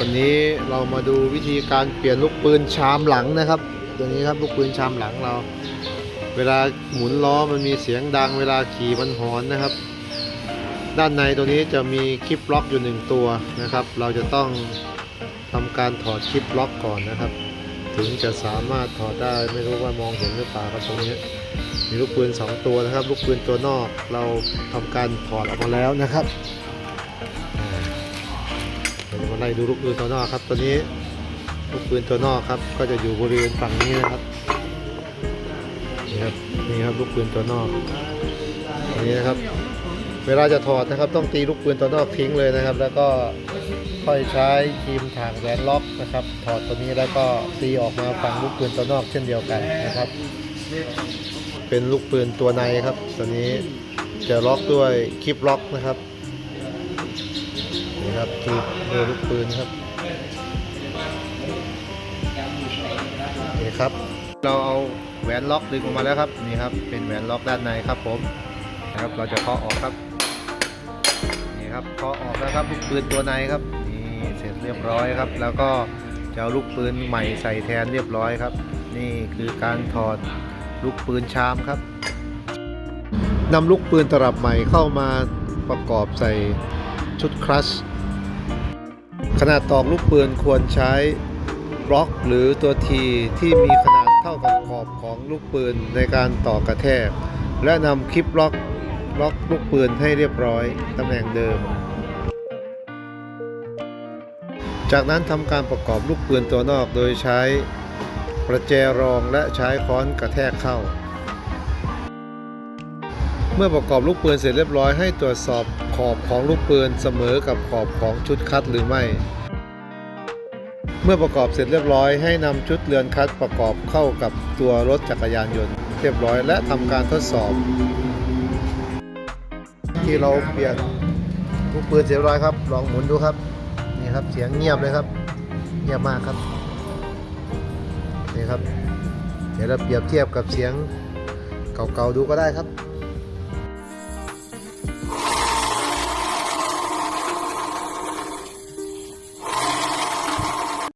วันนี้เรามาดูวิธีการเปลี่ยนลูกปืนชามหลังนะครับ ตัวนี้ครับลูกปืนชามหลังเรา เวลาหมุนล้อมันมีเสียงดัง เวลาขี่มันหอนนะครับ ด้านในตัวนี้จะมีคลิปล็อกอยู่หนึ่งตัวนะครับ เราจะต้องทำการถอดคลิปล็อกก่อนนะครับ ถึงจะสามารถถอดได้ไม่รู้ว่ามองเห็นหรือเปล่าครับตรงนี้มีลูกปืนสองตัวนะครับ ลูกปืนตัวนอกเราทำการถอดออกมาแล้วนะครับ มาไล่ดูลูกปืนตัวนอกครับ ตัวนี้ลูกปืนตัวนอกครับ ก็จะอยู่บริเวณฝั่งนี้นะครับนี่ครับนี่ครับลูกปืนตัวนอกอันนี้นะครับ เวลาจะถอดนะครับ ต้องตีลูกปืนตัวนอกทิ้งเลยนะครับ แล้วก็ค่อยใช้ครีมถ่างแหวนล็อกนะครับ ถอดตัวนี้แล้วก็ตีออกมาฝั่งลูกปืนตัวนอกเช่นเดียวกันนะครับ เป็นลูกปืนตัวในครับ ตัวนี้จะล็อกด้วยคลิปล็อกนะครับ ครับคือคือลูกปืนครับนี่ครับ เราเอาแหวนล็อกดึงออกมาแล้วครับนี่ครับเป็นแหวนล็อกด้านในครับผมนะครับเราจะเคาะออกครับนี่ครับเคาะออกแล้วครับลูกปืนตัวในครับนี่เสร็จเรียบร้อยครับ แล้วก็จะเอาลูกปืนใหม่ใส่แทนเรียบร้อยครับ นี่คือการถอดลูกปืนชามครับนำลูกปืนตลับใหม่เข้ามาประกอบใส่ชุดคลัช ขนาดตอกลูกปืนควรใช้บล็อกหรือตัวทีที่มีขนาดเท่ากับขอบของลูกปืนในการต่อกระแทก และนำคลิปล็อกล็อกลูกปืนให้เรียบร้อยตำแหน่งเดิม จากนั้นทำการประกอบลูกปืนตัวนอกโดยใช้ประแจรองและใช้ค้อนกระแทกเข้า เมื่อประกอบลูกปืนเสร็จเรียบร้อยให้ตรวจสอบขอบของลูกปืนเสมอกับขอบของชุดคัดหรือไม่ เมื่อประกอบเสร็จเรียบร้อยให้นำชุดเรือนคัดประกอบเข้ากับตัวรถจักรยานยนต์เรียบร้อยและทำการทดสอบ ที่เราเปลี่ยนลูกปืนเสร็จเรียบร้อยครับ ลองหมุนดูครับนี่ครับเสียงเงียบเลยครับ เงียบมากครับนี่ครับ เดี๋ยวเราเปรียบเทียบกับเสียงเก่าๆดูก็ได้ครับ